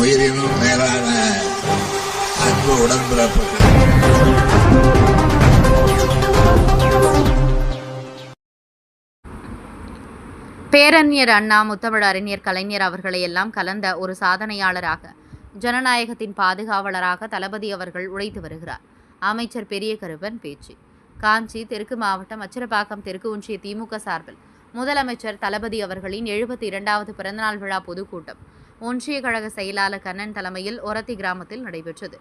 உயிரினும் மேலான அன்பு உடன்பிறப்புகள். பேரறிஞர் அண்ணா முத்தமிழ் அறிஞர் கலைஞர் அவர்களை எல்லாம் கலந்த ஒரு சாதனையாளராக ஜனநாயகத்தின் பாதுகாவலராக தளபதி அவர்கள் உழைத்து வருகிறார். அமைச்சர் பெரிய கருப்பன் பேச்சு. காஞ்சி தெற்கு மாவட்டம் அச்சிரப்பாக்கம் தெற்கு ஒன்றிய திமுக சார்பில் முதலமைச்சர் தளபதி அவர்களின் எழுபத்தி இரண்டாவது பிறந்தநாள் விழா பொதுக்கூட்டம். ஒன்றிய கழக செயலாளர் கண்ணன் தலைமையில் ஒரத்தி கிராமத்தில் நடைபெற்றது.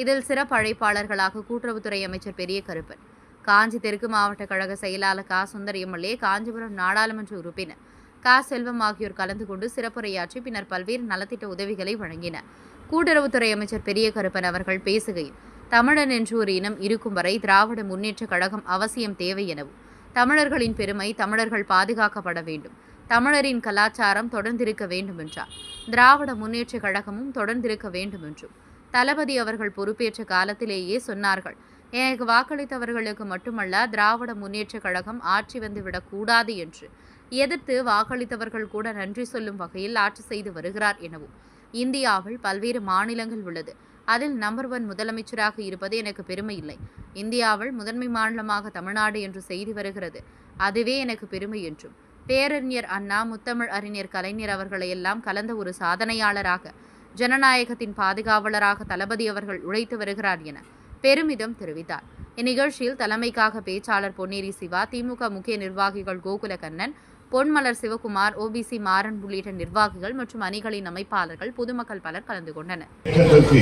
இதில் சிறப்பு அழைப்பாளர்களாக கூட்டுறவுத்துறை அமைச்சர் பெரிய கருப்பன் காஞ்சி தெற்கு மாவட்ட கழக செயலாளர் கா. சுந்தர் எம்எல்ஏ காஞ்சிபுரம் நாடாளுமன்ற உறுப்பினர் கா. செல்வம் ஆகியோர் கலந்து கொண்டு சிறப்புரையாற்றி பின்னர் பல்வேறு நலத்திட்ட உதவிகளை வழங்கினர். கூட்டுறவுத்துறை அமைச்சர் பெரிய கருப்பன் அவர்கள் பேசுகையில் தமிழன் என்று ஒரு இனம் இருக்கும் வரை திராவிட முன்னேற்ற கழகம் அவசியம் தேவை எனவும் தமிழர்களின் பெருமை தமிழர்கள் பாதுகாக்கப்பட வேண்டும். தமிழரின் கலாச்சாரம் தொடர்ந்திருக்க வேண்டும் என்றார் திராவிட முன்னேற்றக் கழகமும் தொடர்ந்திருக்க வேண்டும் என்றும் தளபதி அவர்கள் பொறுப்பேற்ற காலத்திலேயே சொன்னார்கள் எனக்கு வாக்களித்தவர்களுக்கு மட்டுமல்ல திராவிட முன்னேற்றக் கழகம் ஆட்சி வந்துவிடக் கூடாது என்று. எதிர்த்து வாக்களித்தவர்கள் கூட நன்றி சொல்லும் வகையில் ஆட்சி செய்து வருகிறார் எனவும். இந்தியாவில் பல்வேறு மாநிலங்கள் உள்ளது. அதில் நம்பர் ஒன் முதலமைச்சராக இருப்பது எனக்கு பெருமை இல்லை. இந்தியாவில் முதன்மை மாநிலமாக தமிழ்நாடு என்று செய்தி வருகிறது. அதுவே எனக்கு பெருமை என்றும். பேரறிஞர் அண்ணா முத்தமிழ் அறிஞர் கலைஞர் அவர்களை எல்லாம் கலந்த ஒரு சாதனையாளராக ஜனநாயகத்தின் பாதுகாவலராக தளபதி அவர்கள் உழைத்து வருகிறார் என பெருமிதம் தெரிவித்தார். இந்நிகழ்ச்சியில் தலைமைக்காக பேச்சாளர் பொன்னேரி சிவா திமுக முக்கிய நிர்வாகிகள் கோகுலகண்ணன் பொன்மலர் சிவகுமார் ஓபிசி மாறன் உள்ளிட்ட நிர்வாகிகள் மற்றும் அணிகளின் அமைப்பாளர்கள் பொதுமக்கள் பலர் கலந்து கொண்டனர்.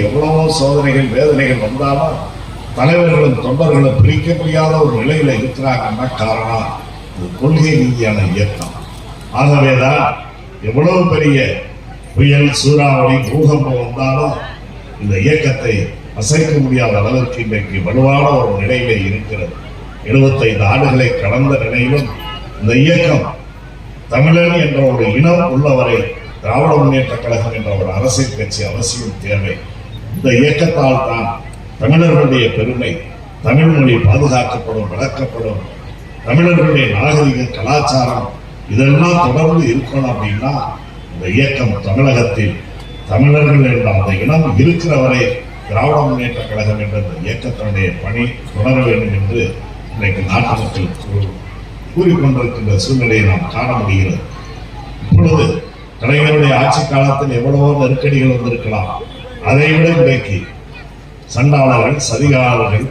எவ்வளவோ சோதனைகள் வேதனைகள் வந்தாலும் தலைவர்களும் தொண்டர்களும் பிரிக்க முடியாத ஒரு நிலையில இருக்கிறாங்கன்னா காரணம். இது கொள்கை ரீதியான இயக்கம். ஆகவேதான் எவ்வளவு பெரிய புயல் சூறாவளி பூகம்பம் வந்தாலும் இந்த இயக்கத்தை அசைக்க முடியாத அளவிற்கு இன்றைக்கு வலுவான ஒரு நிலையில இருக்கிறது. எழுபத்தைந்து ஆண்டுகளை கடந்த நிலையிலும் இந்த இயக்கம் தமிழன் என்ற ஒரு இனம் உள்ளவரை திராவிட முன்னேற்ற கழகம் என்ற ஒரு அரசியல் கட்சி அவசியம் தேவை. இந்த இயக்கத்தால் தான் தமிழர்களுடைய பெருமை தமிழ் மொழி பாதுகாக்கப்படும் வளர்க்கப்படும் தமிழர்களுடைய நாகரிக கலாச்சாரம் இதெல்லாம் தொடர்ந்து இருக்கணும் அப்படின்னா இந்த இயக்கம் தமிழகத்தில் தமிழர்கள் என்ற அந்த இனம் இருக்கிற வரை திராவிட முன்னேற்ற கழகம் என்ற இந்த இயக்கத்தினுடைய பணி தொடர வேண்டும் என்று இன்றைக்கு நாட்டு மக்கள் கூறிக்கொண்டிருக்கின்ற சூழ்நிலையை நாம் காண முடிகிறது. இப்பொழுது கலைஞருடைய ஆட்சி காலத்தில் எவ்வளவோ நெருக்கடிகள் வந்திருக்கலாம். அதை விட இன்றைக்கு சண்டாளர்கள் சதிகாரர்கள்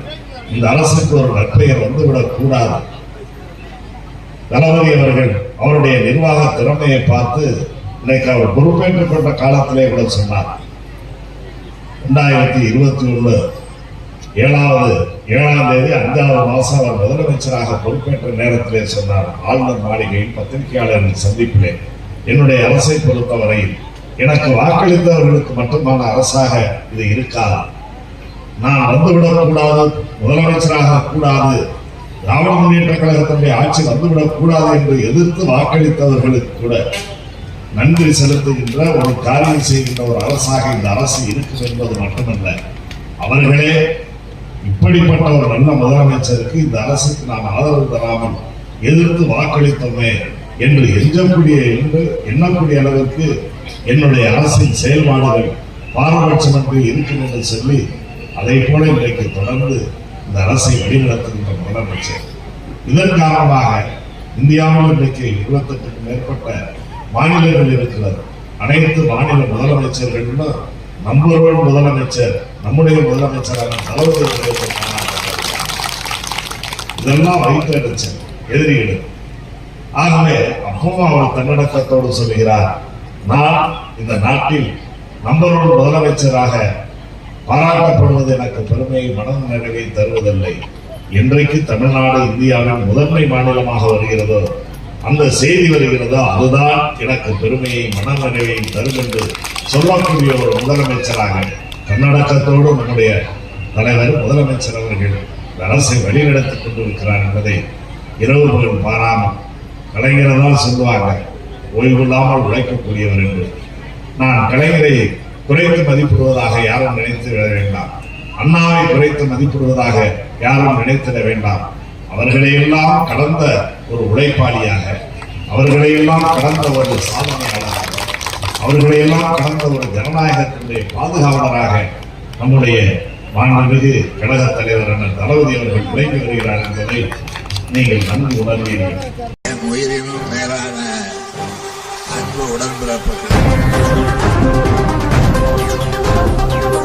இந்த அரசுக்கு ஒரு நற்பெயர் வந்துவிடக் கூடாது தளபதி அவர்கள் அவருடைய நிர்வாக திறமையை பார்த்து இன்னைக்கு அவர் பொறுப்பேற்றுக் கொண்ட காலத்திலே கூட சொன்னார். ரெண்டாயிரத்தி இருபத்தி ஒன்று ஏழாவது ஏழாம் தேதி அஞ்சாவது மாதம் அவர் முதலமைச்சராக பொறுப்பேற்ற நேரத்திலே சொன்னார். ஆளுநர் மாளிகையில் பத்திரிகையாளர்கள் சந்திப்பிலே. என்னுடைய அரசை பொறுத்தவரையில் எனக்கு வாக்களித்தவர்களுக்கு மட்டுமான அரசாக இது இருக்காது நான் வந்துவிடக்கூடாது முதலமைச்சராக கூடாது திராவிட முன்னேற்ற கழகத்தினுடைய ஆட்சி வந்துவிடக் கூடாது என்று எதிர்த்து வாக்களித்தவர்களுக்கு கூட நன்றி செலுத்துகின்ற ஒரு காரியம் செய்கின்ற ஒரு அரசாக இந்த அரசு இருக்கும் என்பது மட்டுமல்ல அவர்களே இப்படிப்பட்ட ஒரு நல்ல முதலமைச்சருக்கு இந்த அரசுக்கு நாம் ஆதரவு தராமல் எதிர்த்து வாக்களித்தோமே என்று எஞ்சக்கூடிய என்று எண்ணக்கூடிய அளவிற்கு என்னுடைய அரசின் செயல்பாடுகள் பாரபட்சமன்று இருக்கும் என்று சொல்லி அதை போல இன்றைக்கு தொடர்ந்து இந்த அரசை வழிநடத்துகின்ற முதலமைச்சர் இதன் காரணமாக இந்தியாவில் இன்றைக்கு இருபத்தெட்டுக்கும் மேற்பட்ட மாநிலங்கள் இருக்கிறது அனைத்து மாநில முதலமைச்சர்களும் நம்மளோட முதலமைச்சர் நம்முடைய முதலமைச்சரான தளபதி இதெல்லாம் காணப்பட்டிருக்கிறார். இதெல்லாம் வைத்தெடுச்ச எதிரிகள் ஆகவே அப்பவும் அவர் தன்னடக்கத்தோடு சொல்கிறார் நான் இந்த நாட்டில் நம்மளோட முதலமைச்சராக பாராட்டப்படுவது எனக்கு பெருமையை மனம் நிறைவை தருவதில்லை. என்றைக்கு தமிழ்நாடு இந்தியாவின் முதன்மை மாநிலமாக வருகிறதோ. அந்த செய்தி வருகிறதோ? அதுதான் எனக்கு பெருமையை மன நிறைவை தரும் என்று சொல்லக்கூடிய ஒரு முதலமைச்சராக தன்னடக்கத்தோடு நம்முடைய தலைவர் முதலமைச்சர் அவர்கள் அரசை வழிநடத்திக் கொண்டிருக்கிறார் என்பதை இரவு பகல் பாராமல் கலைஞரை தான் சொல்லுவாங்க. ஓய்வில்லாமல் உழைக்கக்கூடியவர் என்று. நான் கலைஞரை குறைத்து மதிப்பிடுவதாக யாரும் நினைத்து விட வேண்டாம். அண்ணாவை குறைத்து மதிப்பிடுவதாக யாரும் நினைத்திட வேண்டாம். அவர்களையெல்லாம் கடந்த ஒரு உழைப்பாளியாக அவர்களையெல்லாம் கடந்த ஒரு சாதனையாளராக அவர்களையெல்லாம் கடந்த ஒரு ஜனநாயகத்தினுடைய பாதுகாவலராக நம்முடைய மாண்புமிகு கழக தலைவர் அண்ணன் தளபதி அவர்கள் விளங்கி வருகிறார் என்பதை நீங்கள் நன்கு உணர்வீர்கள். உயிரினும் மேலான அன்பு உடன்பிறப்புகள். ハハハハ!